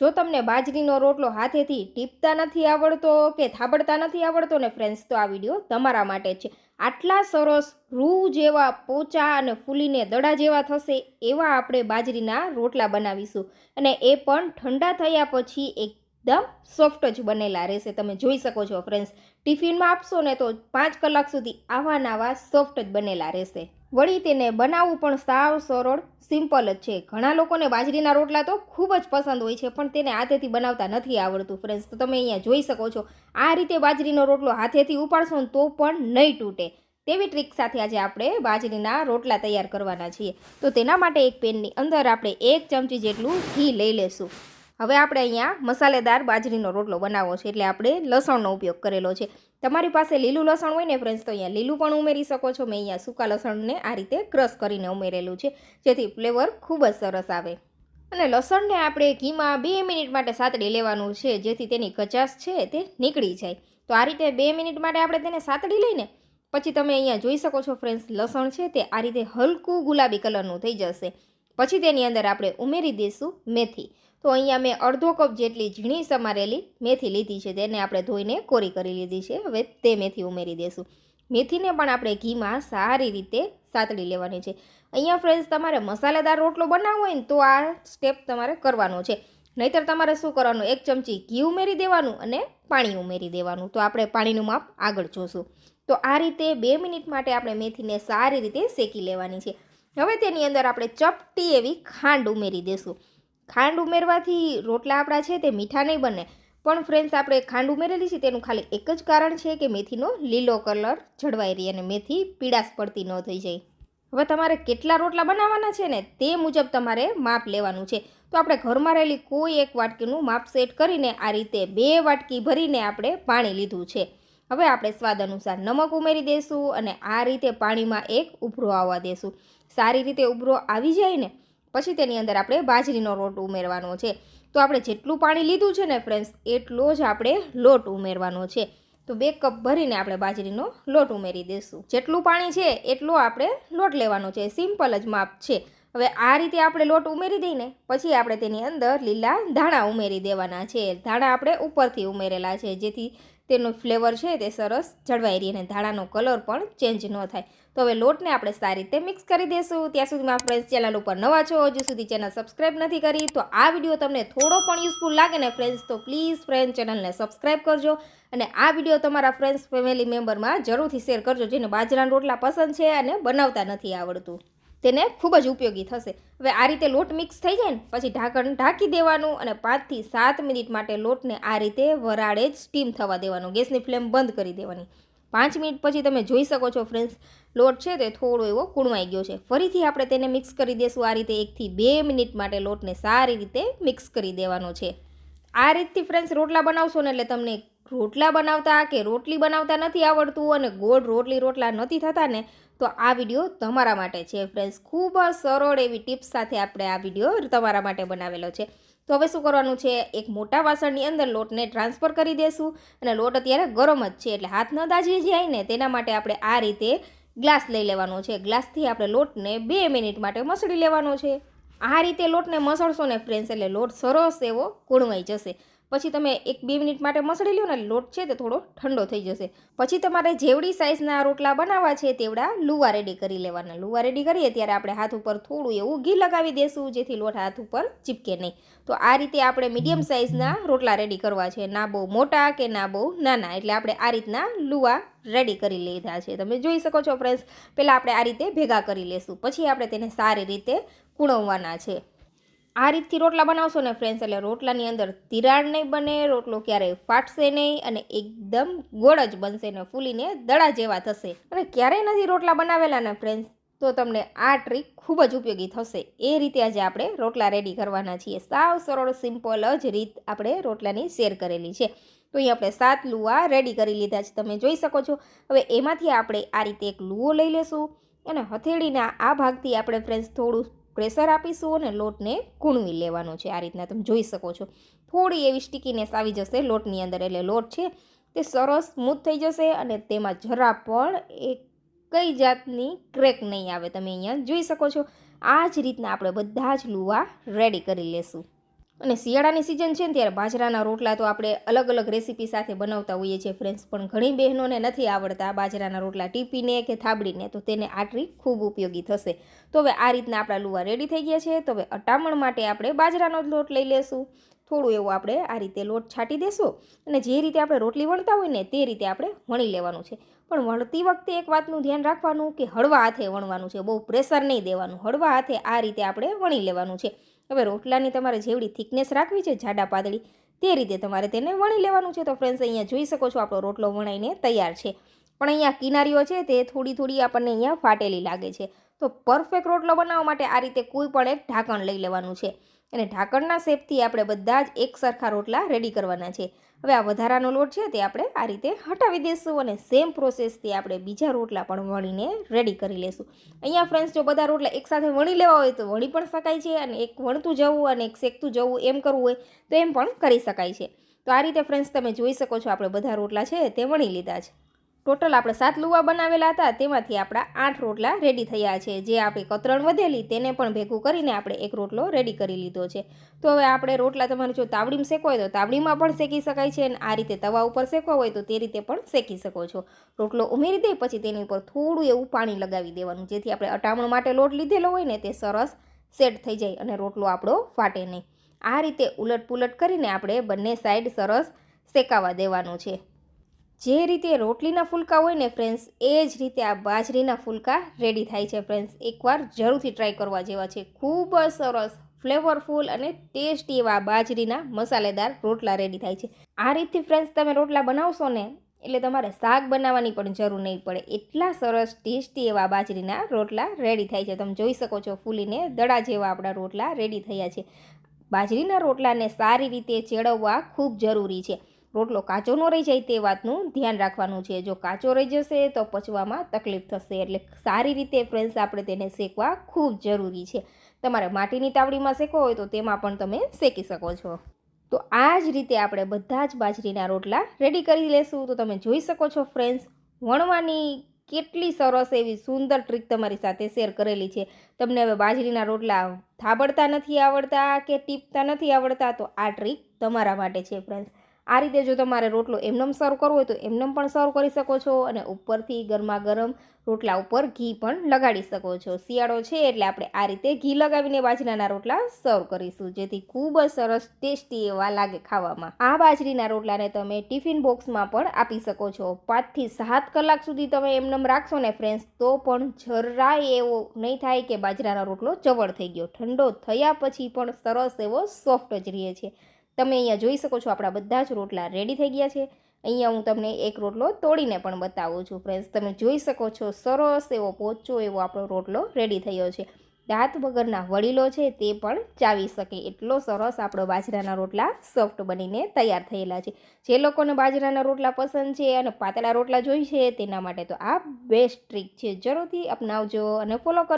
જો તમને બાજરીનો રોટલો હાથેથી ટીપતા નથી આવડતો કે થાબડતા નથી આવડતો ને ફ્રેન્ડ્સ તો આ વીડિયો તમારા માટે છે. આટલા સરસ રૂ જેવા પોચા અને ફૂલીને દડા જેવા થશે એવા આપણે બાજરીના રોટલા બનાવીશું. અને એ પણ ઠંડા થયા પછી એકદમ સોફ્ટ જ બનેલા રહેશે. તમે જોઈ શકો છો ફ્રેન્ડ્સ ટિફિનમાં આપશો ને તો પાંચ કલાક સુધી આવા નાવા સોફ્ટ જ બનેલા રહેશે. વળી તેને બનાવવું પણ સાવ સરળ સિમ્પલ જ છે. ઘણા લોકોને બાજરીના રોટલા તો ખૂબ જ પસંદ હોય છે, પણ તેને હાથેથી બનાવતા નથી આવડતું ફ્રેન્ડ્સ તો તમે અહીંયા જોઈ શકો છો, આ રીતે બાજરીનો રોટલો હાથેથી ઉપાડશો તો પણ નહીં તૂટે. તેવી ટ્રીક સાથે આજે આપણે બાજરીના રોટલા તૈયાર કરવાના છીએ. તો તેના માટે એક પેનની અંદર આપણે એક ચમચી જેટલું ઘી લઈ લેશું. હવે આપણે અહીંયા મસાલેદાર બાજરીનો રોટલો બનાવવો છે એટલે આપણે લસણનો ઉપયોગ કરેલો છે. તમારી પાસે લીલું લસણ હોય ને ફ્રેન્ડ્સ તો અહીંયા લીલું પણ ઉમેરી શકો છો. મેં અહીંયા સૂકા લસણને આ રીતે ક્રશ કરીને ઉમેરેલું છે, જેથી ફ્લેવર ખૂબ જ સરસ આવે. અને લસણને આપણે ઘીમાં બે મિનિટ માટે સાતડી લેવાનું છે, જેથી તેની કચાશ છે તે નીકળી જાય. તો આ રીતે બે મિનિટ માટે આપણે તેને સાતડી લઈને પછી તમે અહીંયા જોઈ શકો છો ફ્રેન્ડ્સ લસણ છે તે આ રીતે હલકું ગુલાબી કલરનું થઈ જશે. પછી તેની અંદર આપણે ઉમેરી દઈશું મેથી. તો અહીંયા મેં અડધો કપ જેટલી ઝીણી સમારેલી મેથી લીધી છે. તેને આપણે ધોઈને કોરી કરી લીધી છે. હવે તે મેથી ઉમેરી દઈશું મેથીને પણ આપણે ઘીમાં સારી રીતે સાતળી લેવાની છે. અહીંયા ફ્રેન્ડ્સ તમારે મસાલેદાર રોટલો બનાવવો હોય ને તો આ સ્ટેપ તમારે કરવાનો છે. નહીતર તમારે શું કરવાનું? એક ચમચી ઘી ઉમેરી દેવાનું અને પાણી ઉમેરી દેવાનું. તો આપણે પાણીનું માપ આગળ જોશું. તો આ રીતે બે મિનિટ માટે આપણે મેથીને સારી રીતે શેકી લેવાની છે. હવે તેની અંદર આપણે ચપટી એવી ખાંડ ઉમેરી દઈશું ખાંડ ઉમેરવાથી રોટલા આપણા છે તે મીઠા નહીં બને. પણ ફ્રેન્ડ્સ આપણે ખાંડ ઉમેરેલી છે તેનું ખાલી એક જ કારણ છે કે મેથીનો લીલો કલર જળવાઈ રહી અને મેથી પીળાશ પડતી ન થઈ જાય. હવે તમારે કેટલા રોટલા બનાવવાના છે ને તે મુજબ તમારે માપ લેવાનું છે. તો આપણે ઘરમાં રહેલી કોઈ એક વાટકીનું માપ સેટ કરીને આ રીતે બે વાટકી ભરીને આપણે પાણી લીધું છે. હવે આપણે સ્વાદ અનુસાર નમક ઉમેરી દઈશું અને આ રીતે પાણીમાં એક ઉભરો આવવા દઈશું સારી રીતે ઉભરો આવી જાય ને પછી તેની અંદર આપણે બાજરીનો લોટ ઉમેરવાનો છે. તો આપણે જેટલું પાણી લીધું છે ને ફ્રેન્ડ્સ, એટલો જ આપણે લોટ ઉમેરવાનો છે. તો બે કપ ભરીને આપણે બાજરીનો લોટ ઉમેરી દઈશું. જેટલું પાણી છે એટલો આપણે લોટ લેવાનો છે. સિમ્પલ જ માપ છે. હવે આ રીતે આપણે લોટ ઉમેરી દઈને પછી આપણે તેની અંદર લીલા ધાણા ઉમેરી દેવાના છે. ધાણા આપણે ઉપરથી ઉમેરેલા છે. જેથી તેનો ફ્લેવર છે તે સરસ જળવાઈ રહી અને ધાણાનો કલર પણ ચેન્જ ન થાય. તો હવે લોટને આપણે સારી રીતે મિક્સ કરી દઈશું ત્યાં સુધીમાં ફ્રેન્ડ્સ ચેનલ ઉપર નવા છો, હજુ સુધી ચેનલ સબસ્ક્રાઈબ નથી કરી, તો આ વીડિયો તમને થોડો પણ યુઝફુલ લાગે ને ફ્રેન્ડ્સ તો પ્લીઝ ફ્રેન્ડ ચેનલને સબસ્ક્રાઈબ કરજો. અને આ વીડિયો તમારા ફ્રેન્ડ્સ ફેમિલી મેમ્બરમાં જરૂરથી શેર કરજો, જેને બાજરાના રોટલા પસંદ છે અને બનાવતા નથી આવડતું. તેને ખૂબ જ ઉપયોગી થશે. હવે આ રીતે લોટ મિક્સ થઈ જાય ને, પછી ઢાંકણ ઢાંકી દેવાનું અને પાંચથી સાત મિનિટ માટે લોટને આ રીતે વરાળે જ સ્ટીમ થવા દેવાનું. ગેસની ફ્લેમ બંધ કરી દેવાની. પાંચ મિનિટ પછી તમે જોઈ શકો છો ફ્રેન્ડ્સ લોટ છે તે થોડો એવો કૂણવાઈ ગયો છે. ફરીથી આપણે તેને મિક્સ કરી દેશું. આ રીતે એકથી બે મિનિટ માટે લોટને સારી રીતે મિક્સ કરી દેવાનો છે. આ રીતથી ફ્રેન્ડ્સ રોટલા બનાવશો ને એટલે તમને રોટલા બનાવતા કે રોટલી બનાવતા નથી આવડતું અને ગોળ રોટલી રોટલા નથી થતા ને તો આ વીડિયો તમારા માટે છે ફ્રેન્ડ્સ ખૂબ જ સરળ એવી ટિપ્સ સાથે આપણે આ વીડિયો તમારા માટે બનાવેલો છે. તો હવે શું કરવાનું છે, એક મોટા વાસણની અંદર લોટને ટ્રાન્સફર કરી દેશું અને લોટ અત્યારે ગરમ જ છે, એટલે હાથ ન દાજી જાય ને તેના માટે આપણે આ રીતે ગ્લાસ લઈ લેવાનો છે. ગ્લાસથી આપણે લોટને બે મિનિટ માટે મસળી લેવાનો છે. આ રીતે લોટને મસળશો ને ફ્રેન્ડ્સ એટલે લોટ સરસ એવો કૂણવાઈ જશે. પછી તમે એક બે મિનિટ માટે મસળી લો ને, લોટ છે તે થોડો ઠંડો થઈ જશે. પછી તમારે જેવડી સાઇઝના રોટલા બનાવવા છે તેવડા લુવા રેડી કરી લેવાના. લુવા રેડી કરીએ ત્યારે આપણે હાથ ઉપર થોડું એવું ઘી લગાવી દેશું, જેથી લોટ હાથ ઉપર ચીપકે નહીં. તો આ રીતે આપણે મીડિયમ સાઇઝના રોટલા રેડી કરવા છે. ના બહુ મોટા કે ના બહુ નાના. એટલે આપણે આ રીતના લુવા રેડી કરી લીધા છે. તમે જોઈ શકો છો ફ્રેન્ડ્સ પહેલાં આપણે આ રીતે ભેગા કરી લેશું. પછી આપણે તેને સારી રીતે કૂણવવાના છે. આ રીતથી રોટલા બનાવશો ને ફ્રેન્ડ્સ એટલે રોટલાની અંદર તિરાડ નહીં બને, રોટલો ક્યારેય ફાટશે નહીં અને એકદમ ગોળ જ બનશે ને ફૂલીને દડા જેવા થશે. અને ક્યારેય નથી રોટલા બનાવેલા ને ફ્રેન્ડ્સ તો તમને આ ટ્રીક ખૂબ જ ઉપયોગી થશે. એ રીતે આજે આપણે રોટલા રેડી કરવાના છીએ. સાવ સરળ સિમ્પલ જ રીત આપણે રોટલાની શેર કરેલી છે. તો અહીં આપણે સાત લુવા રેડી કરી લીધા છે. તમે જોઈ શકો છો. હવે એમાંથી આપણે આ રીતે એક લુઓ લઈ લેશું અને હથેળીના આ ભાગથી આપણે ફ્રેન્ડ્સ થોડું પ્રેશર આપીશું અને લોટને કૂણવી લેવાનો છે. આ રીતના તમે જોઈ શકો છો. થોડી એવી સ્ટીકીનેસ આવી જશે લોટની અંદર, એટલે લોટ છે તે સરસ સ્મૂથ થઈ જશે અને તેમાં જરા પણ એક કઈ જાતની ક્રેક નહીં આવે. તમે અહીંયા જોઈ શકો છો. આ જ રીતના આપણે બધા જ લુવા રેડી કરી લેશું. અને શિયાળાની સિઝન છે ને ત્યારે બાજરાના રોટલા તો આપણે અલગ અલગ રેસીપી સાથે બનાવતા હોઈએ છીએ. ફ્રેન્ડ્સ પણ ઘણી બહેનોને નથી આવડતા બાજરાના રોટલા ટીપીને કે થાબડીને, તો તેને આ ટ્રીક ખૂબ ઉપયોગી થશે. તો હવે આ રીતના આપણા લુવા રેડી થઈ ગયા છે. તો હવે અટામણ માટે આપણે બાજરાનો લોટ લઈ લેશું. થોડું એવું આપણે આ રીતે લોટ છાંટી દેશું અને જે રીતે આપણે રોટલી વણતા હોય ને તે રીતે આપણે વણી લેવાનું છે. પણ વણતી વખતે એક વાતનું ધ્યાન રાખવાનું કે હળવા હાથે વણવાનું છે. બહુ પ્રેશર નહીં દેવાનું. હળવા હાથે આ રીતે આપણે વણી લેવાનું છે. હવે રોટલાની તમારે જેવડી થિકનેસ રાખવી છે જાડા પાતળી, તે રીતે તમારે તેને વણી લેવાનું છે. તો ફ્રેન્ડ્સ અહીંયા જોઈ શકો છો આપણો રોટલો વણાઈને તૈયાર છે. પણ અહીંયા કિનારીઓ છે તે થોડી થોડી આપણને અહીંયા ફાટેલી લાગે છે. તો પરફેક્ટ રોટલો બનાવવા માટે આ રીતે કોઈ પણ એક ઢાંકણ લઈ લેવાનું છે. અને ઢાંકણના શેપથી આપણે બધા જ એક સરખા રોટલા રેડી કરવાના છે. હવે આ વધારાનો લોટ છે તે આપણે આ રીતે હટાવી દઈશું અને સેમ પ્રોસેસથી આપણે બીજા રોટલા પણ વણીને રેડી કરી લેશું. અહીંયા ફ્રેન્ડ્સ જો બધા રોટલા એકસાથે વણી લેવા હોય તો વણી પણ શકાય છે અને એક વણતું જવું અને એક શેકતું જવું એમ કરવું હોય તો એમ પણ કરી શકાય છે. તો આ રીતે ફ્રેન્ડ્સ તમે જોઈ શકો છો આપણે બધા રોટલા છે તે વણી લીધા છે. ટોટલ આપણે સાત લુવા બનાવેલા હતા, તેમાંથી આપણા આઠ રોટલા રેડી થયા છે. જે આપણી કતરણ વધેલી, તેને પણ ભેગું કરીને આપણે એક રોટલો રેડી કરી લીધો છે. તો હવે આપણે રોટલા તમારે જો તાવડીમાં શેકવો હોય તો તાવડીમાં પણ શેકી શકાય છે અને આ રીતે તવા ઉપર શેકવા હોય તો તે રીતે પણ શેકી શકો છો. રોટલો ઉમેરી દઈ પછી તેની ઉપર થોડું એવું પાણી લગાવી દેવાનું. જેથી આપણે અટામણ માટે લોટ લીધેલો હોય ને, તે સરસ સેટ થઈ જાય અને રોટલો આપણો ફાટે નહીં. આ રીતે ઉલટ પુલટ કરીને આપણે બંને સાઈડ સરસ શેકાવા દેવાનું છે. જે રીતે રોટલીના ફૂલકા હોય ને ફ્રેન્ડ્સ એ જ રીતે આ બાજરીના ફૂલકા રેડી થાય છે ફ્રેન્ડ્સ એકવાર જરૂરથી ટ્રાય કરવા જેવા છે. ખૂબ જ સરસ ફ્લેવરફુલ અને ટેસ્ટી એવા બાજરીના મસાલેદાર રોટલા રેડી થાય છે. આ રીતથી ફ્રેન્ડ્સ તમે રોટલા બનાવશો ને, એટલે તમારે શાક બનાવવાની પણ જરૂર નહીં પડે. એટલા સરસ ટેસ્ટી એવા બાજરીના રોટલા રેડી થાય છે. તમે જોઈ શકો છો, ફૂલીને દડા જેવા આપણા રોટલા રેડી થયા છે. બાજરીના રોટલાને સારી રીતે ચેડવવા ખૂબ જરૂરી છે. રોટલો કાચો ન રહી જાય તે વાતનું ધ્યાન રાખવાનું છે. જો કાચો રહી જશે તો પચવામાં તકલીફ થશે એટલે સારી રીતે ફ્રેન્ડ્સ આપણે તેને શેકવા ખૂબ જરૂરી છે. તમારે માટીની તાવડીમાં શેકવો હોય તો તેમાં પણ તમે શેકી શકો છો. તો આ જ રીતે આપણે બધા જ બાજરીના રોટલા રેડી કરી લેશું. તો તમે જોઈ શકો છો ફ્રેન્ડ્સ વણવાની કેટલી સરસ એવી સુંદર ટ્રીક તમારી સાથે શેર કરેલી છે. તમને હવે બાજરીના રોટલા થાબડતા નથી આવડતા કે ટીપતા નથી આવડતા તો આ ટ્રીક તમારા માટે છે ફ્રેન્ડ્સ આ રીતે જો તમારે રોટલો એમનેમ સર્વ કરવો હોય તો એમનેમ પણ સર્વ કરી શકો છો અને ઉપરથી ગરમા ગરમ રોટલા ઉપર ઘી પણ લગાડી શકો છો. શિયાળો છે એટલે આપણે આ રીતે ઘી લગાવીને બાજરાના રોટલા સર્વ કરીશું. જેથી ખૂબ જ સરસ ટેસ્ટી એવા લાગે ખાવામાં. આ બાજરીના રોટલાને તમે ટિફિન બોક્સમાં પણ આપી શકો છો. પાંચથી સાત કલાક સુધી તમે એમનેમ રાખશો ને ફ્રેન્ડ્સ તો પણ જરાય એવો નહીં થાય કે બાજરાનો રોટલો ચવળ થઈ ગયો. ઠંડો થયા પછી પણ સરસ એવો સોફ્ટ જ રહે છે. તમે અહીંયા જોઈ શકો છો, આપણા બધા જ રોટલા રેડી થઈ ગયા છે. અહીંયા હું તમને એક રોટલો તોડીને પણ બતાવું છું ફ્રેન્ડ્સ તમે જોઈ શકો છો, સરસ એવો પોચો એવો આપણો રોટલો રેડી થયો છે. દાંત વગરના વડીલો છે તે પણ ચાવી શકે. એટલો સરસ આપણો બાજરાના રોટલા સોફ્ટ બનીને તૈયાર થયેલા છે. જે લોકોને બાજરાના રોટલા પસંદ છે અને પાતળા રોટલા જોઈ છે, તેના માટે તો આ બેસ્ટ ટ્રીક છે. જરૂરથી અપનાવજો અને ફોલો કરો